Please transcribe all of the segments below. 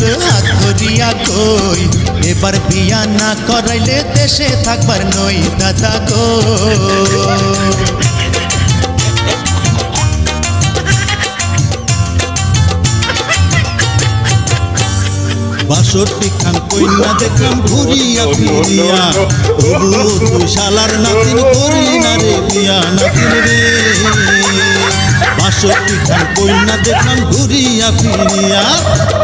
তোর হাত ধরিয়া কই, এবার বিয়া না করাইলে দেশে থাকবার নই দাদা গো। বাষট্টি খান কইনা দেখলাম ঘুরিয়া ফিরিয়া, তবুও তুই শালার নাতিন করলি না রে বিয়া নাতিন রে। বাষট্টি খান কইনা দেখলাম, ঘুরিয়া ফিরিয়া।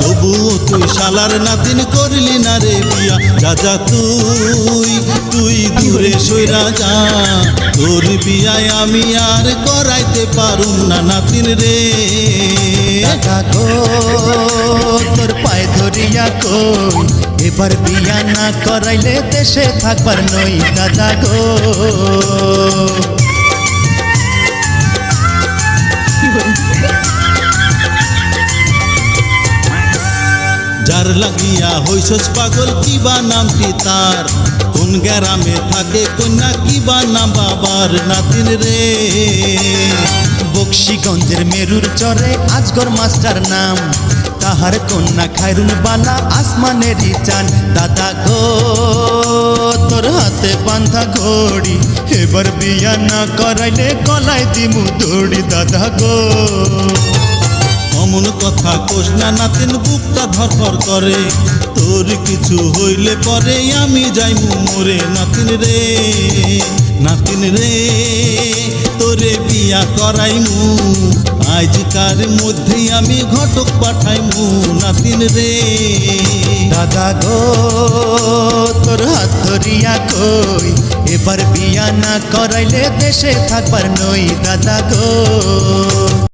তবুও তুই শালার নাতিন করলি না রে বিয়া রাজা তুই তুই দূরে সইরা যা তোর বিয়ায় আমি আর করাইতে পারুম না নাতিন রে। তোর পায়ে ধরিয়া কই এবার বিয়া না করাইলে দেশে থাকবার নই দাদা গো। যার লাগিয়া হইছস পাগল কিবা নামটি তার? কোন গ্রামে থাকে কন্যা কিবা নাম বাবার নাতিন রে? বক্সিগঞ্জের মেরুর চরে আজগর মাস্টার নাম। তাহার কন্যা খায়রুল বালা, আসমানেরই চান। দাদা গো, তোর হাতে বান্ধা ঘড়ি, এবার বিয়া না করাইলে গলায় দিমু দড়ি। দাদা গো কোষ না নাতিন বুকটা ধরফর করে। তোর কিছু হইলে পরে আমি যাইমু মোরে নাতিন রে নাতিন রে। তোরে বিয়া করাইমু আজকার মধ্যে আমি ঘটক পাঠাইমু নাতিন রে। দাদা গো, তোর হাত ধরিয়া কই, এবার বিয়া না করাইলে দেশে থাকবার নই দাদা গো।